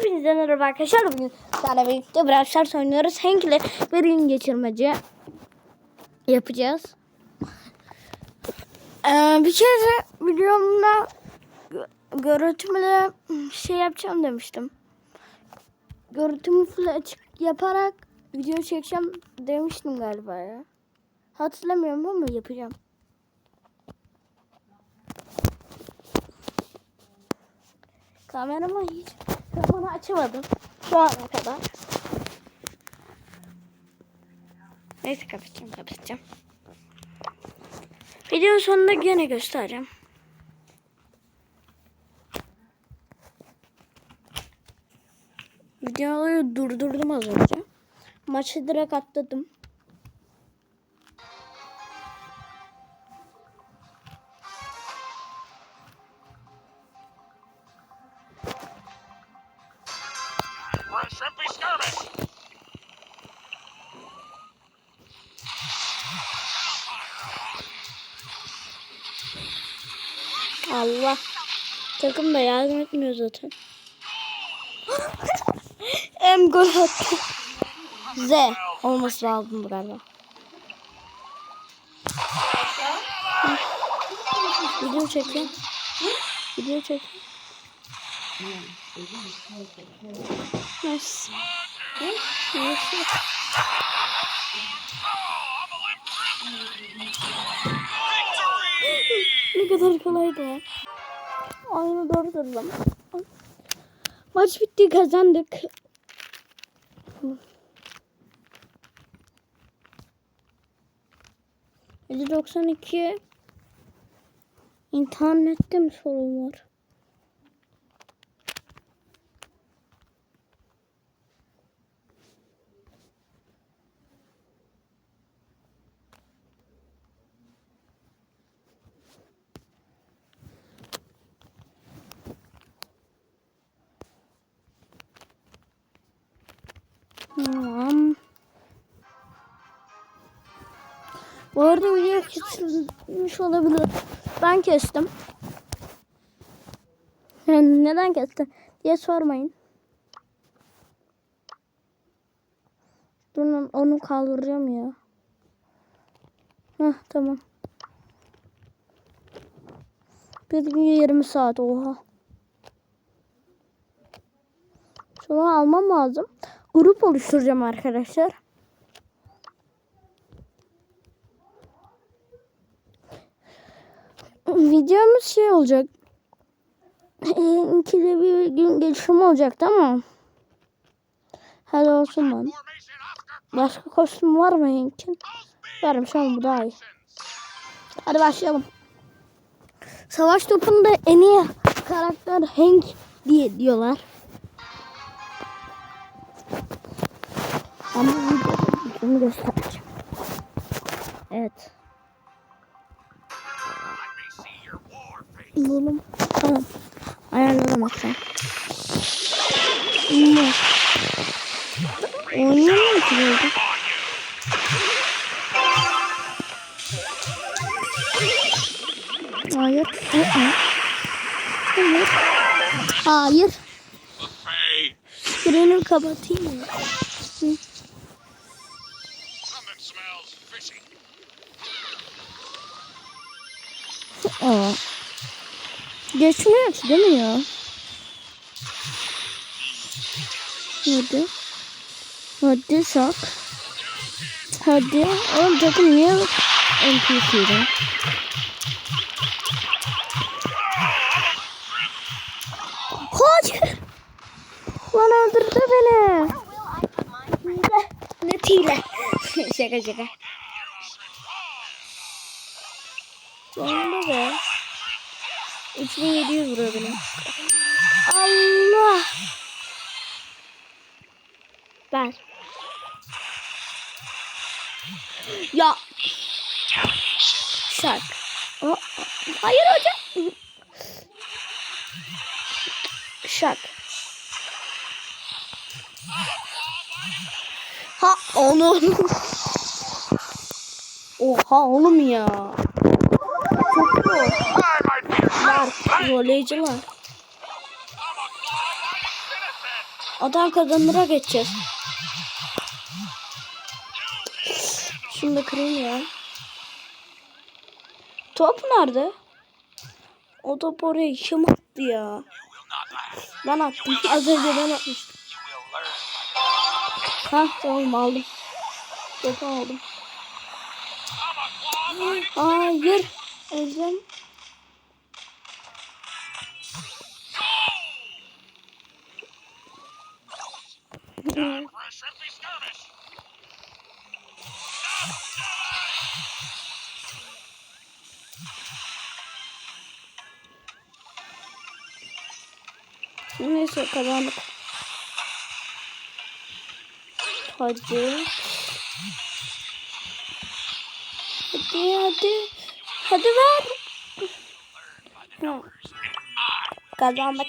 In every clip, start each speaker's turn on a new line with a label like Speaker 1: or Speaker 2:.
Speaker 1: Hepinize merhaba arkadaşlar. Bugün sizlerle birlikte Brawl Stars oynuyoruz. Hank ile bir gün geçirmece yapacağız. Ee, bir kere videomda gö- görüntümle şey yapacağım demiştim. Görüntümü full açık yaparak video çekeceğim demiştim galiba ya. Hatırlamıyorum ama yapacağım. Kameramı hiç kamerayı açamadım şu ana kadar. Neyse kapatacağım kapatacağım. Videonun sonunda gene göstereceğim. Videoyu durdurdum az önce. Maçı direkt atladım.
Speaker 2: Shrimpy skirmish!
Speaker 1: Allah. Takım da yardım etmiyor zaten. Em gol attı. Z olması lazım bu galiba. Video çekiyor. Video çekiyor. Nice. Ne kadar kolaydı ya. Aynı doğru durdum. Maç bitti kazandık. %92 İnternette mi sorun var? Tamam. Bu arada video kesilmiş olabilir. Ben kestim. Yani neden kestim diye sormayın. Durun onu kaldıracağım ya. Heh tamam. Bir gün 20 saat oha. Şunu almam lazım. Grup oluşturacağım arkadaşlar. Videomuz şey olacak. İkide bir gün gelişim olacak tamam Hadi olsun lan. Başka kostüm var mı Hank'in? Varmış ama bu daha iyi. Hadi başlayalım. Savaş topunda en iyi karakter Hank diye diyorlar. Ama bunu göstereceğim. Evet. Oğlum. Tamam. Ayarladım hatta. Ne? Oynayamam ki böyle. Hayır. Hayır. Hayır. Hayır. Screen'i kapatayım mı? Aa. Geçmiyor ki değil mi ya? Hadi. Hadi sak. Hadi. Oğlum takım niye NPC'de? Hayır. Lan öldürdü beni. Hile. Ne hile? şaka şaka. Sonunda be. 3700 vuruyor beni. Allah. Ver. Ya. Şak. Aa, Hayır hocam. Şak. Ha onu. Oha oğlum ya. Roleyciler. Adam kazanıra geçeceğiz. Şunu da kırayım ya. Top nerede? O top oraya kim attı ya? Ben attım. Az önce ben atmıştım.
Speaker 2: You will learn.
Speaker 1: Ha tamam aldım. Topu aldım. Hayır. Özlem. Neyse kazandık. Hadi. Hadi hadi. Hadi ver. Kazandık.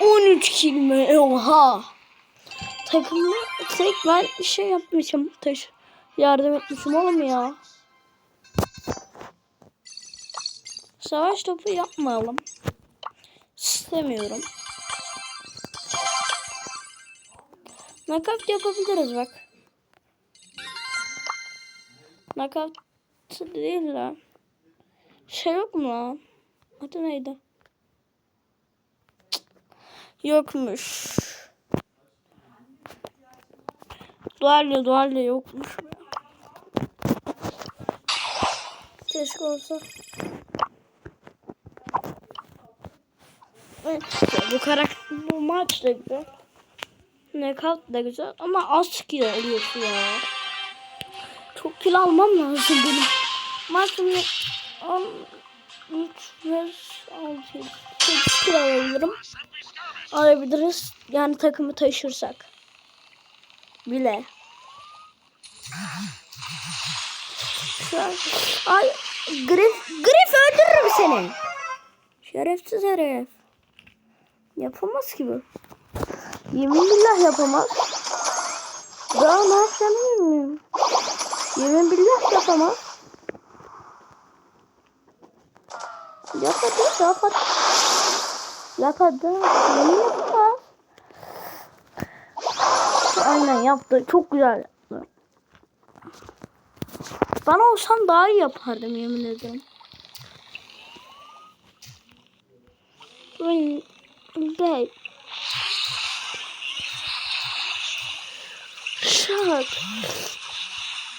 Speaker 1: 13 kelime. Oha. Takımda tek ben bir şey yapmışım. Taş yardım etmişim oğlum ya. Savaş topu yapmayalım. İstemiyorum. Nakavt yapabiliriz bak. Nakavt değil lan. Şey yok mu lan? Adı neydi? Yokmuş. Dualle dualle yokmuş. Keşke olsa. Evet, işte bu karakter bu maç da güzel. Knockout da güzel ama az kill alıyorsun ya. Çok kill almam lazım benim. Maksimum 13 5 6 8 kill alabilirim. Alabiliriz. Yani takımı taşırsak. Bile. Ay Grif, Grif öldürürüm seni. Şerefsiz herif. Yapamaz ki bu. Yemin billah yapamaz. Daha ne yapacağını bilmiyorum. Yemin billah yapamaz. Yap hadi yap hadi. Yap hadi. Yemin yapamaz. Aynen yaptı. Çok güzel yaptı. Ben olsam daha iyi yapardım yemin ederim. Ben Gel. Şak.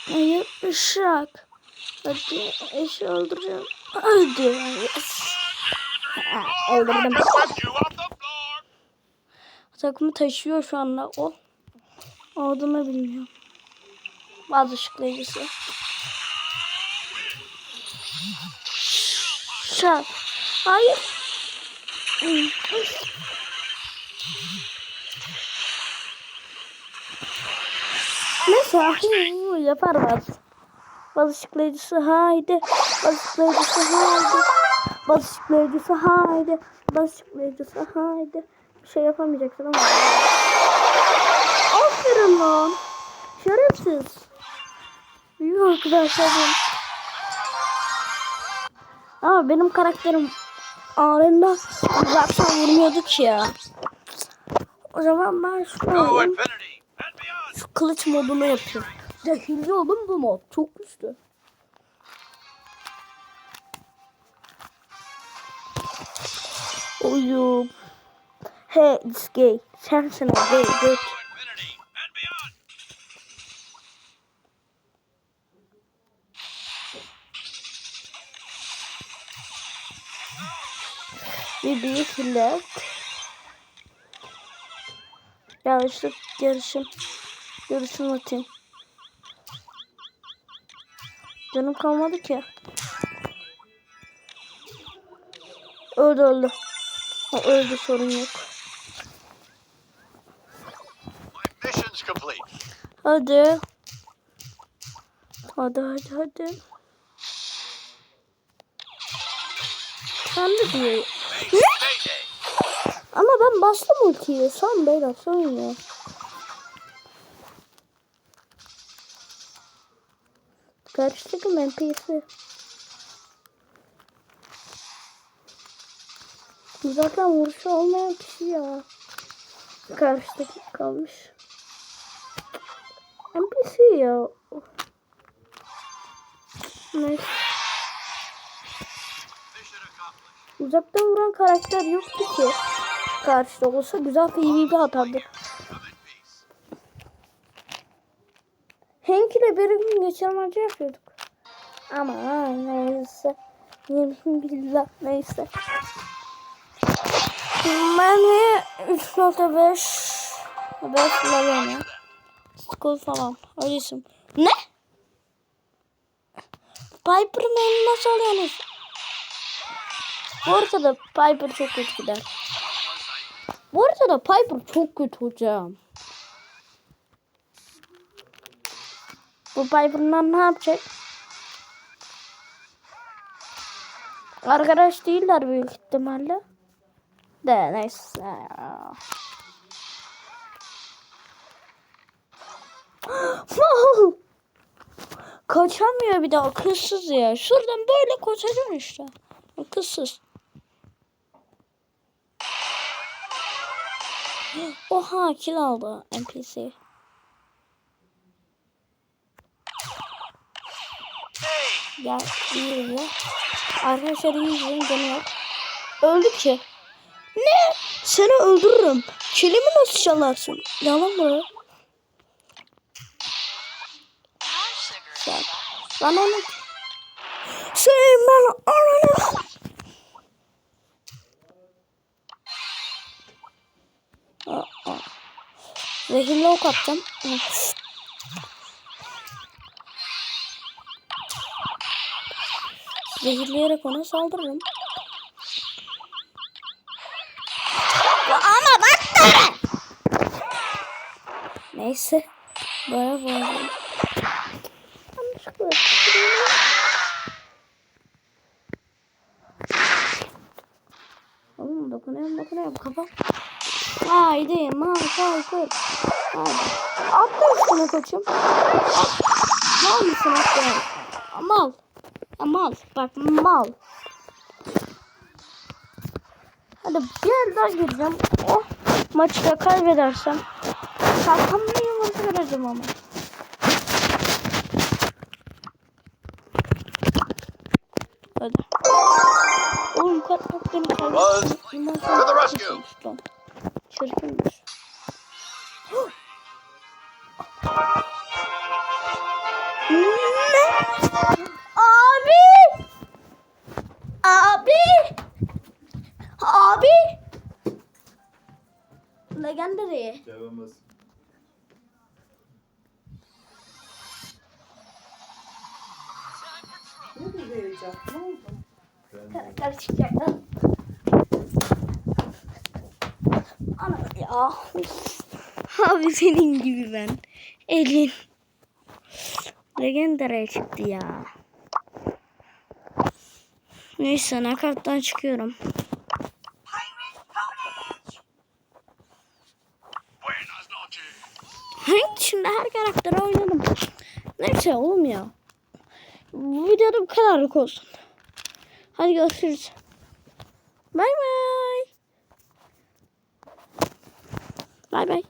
Speaker 1: Hayır şak. Hadi eşi öldüreceğim. Hadi. Yes. Ha, öldürdüm. Takımı taşıyor şu anda. O adını bilmiyorum. Bazı ışıklayıcısı. Şak. Hayır. Neyse hı, yapar bazı. Bazı ışıklayıcısı haydi. Bazı ışıklayıcısı haydi. Bazı ışıklayıcısı haydi. Bazı ışıklayıcısı haydi. Bir şey yapamayacaksın ama. Aferin lan. Şerefsiz. Büyük arkadaşlarım. Ama benim karakterim ağrında uzaktan vurmuyorduk ya. O zaman ben şu,
Speaker 2: To
Speaker 1: alayım, şu kılıç modunu yapıyorum. Zehirli oğlum bu mod. Çok güçlü. Oyum. Hey, it's gay. Sensin o gay. Good. Bir büyük left. Yanlışlık yarışım. Yarışım atayım. Canım kalmadı ki. Öldü öldü. Ha, öldü sorun yok. Hadi. Hadi hadi hadi. Sen de diyor. Ama ben bastım ultiyi. Son beyler son ya. Karıştırdım NPC. Zaten vuruşu olmayan kişi ya. karşıdaki kalmış. NPC ya. Neyse. Uzaktan vuran karakter yoktu ki. Karşıda olsa güzel PvP
Speaker 2: peace.
Speaker 1: Hank ile bir gün geçen maçı yapıyorduk. Ama neyse. Yemin billah neyse. Ben de 3.5 5 alıyorum. Skol falan. Öyle isim. Ne? Piper'ın elini nasıl alıyorsunuz? Bu arada Piper çok kötü gider. Bu arada Piper çok kötü hocam. Bu Piper'dan ne yapacak? Arkadaş değiller büyük ihtimalle. De neyse. Kaçamıyor bir de akılsız ya. Şuradan böyle koşacaksın işte. Akılsız. Oha kill aldı NPC. Ya iyi iyi. Arkadaşlar iyi izleyin canı yok. Öldü ki. Ne? Seni öldürürüm. Kilimi nasıl çalarsın? Yalan mı? Bak. Ben onu... Senin ben. Zehirli ok atacağım. Zehirleyerek ona saldırırım. Ama bak Neyse. Baya baya. Yanlışlıkla. Oğlum dokunuyorum dokunuyorum kafa. Haydi mal kalkır. Haydi. Atla üstüne koçum. Mal mısın atla? Mal. Ya Mal. Bak mal. Hadi bir daha gireceğim. Oh. Maçı da kaybedersem. Kalkamda yumurta vereceğim ama. Hadi. Oğlum kalkmak beni kaybetsin.
Speaker 2: Buzz, to the rescue.
Speaker 1: Ne? Abi! Abi! Abi! Legendary.
Speaker 3: Ne bu heyecan? Ne oldu?
Speaker 4: Ben
Speaker 1: Karakter çıkacak lan. Ana ya. Abi senin gibi ben. Elin. Legendary çıktı ya. Neyse nakavttan çıkıyorum. şimdi her karakteri oynadım. Neyse oğlum ya. Bu videoda bu kadarlık olsun. Hadi görüşürüz. Bay bay. Bay bay.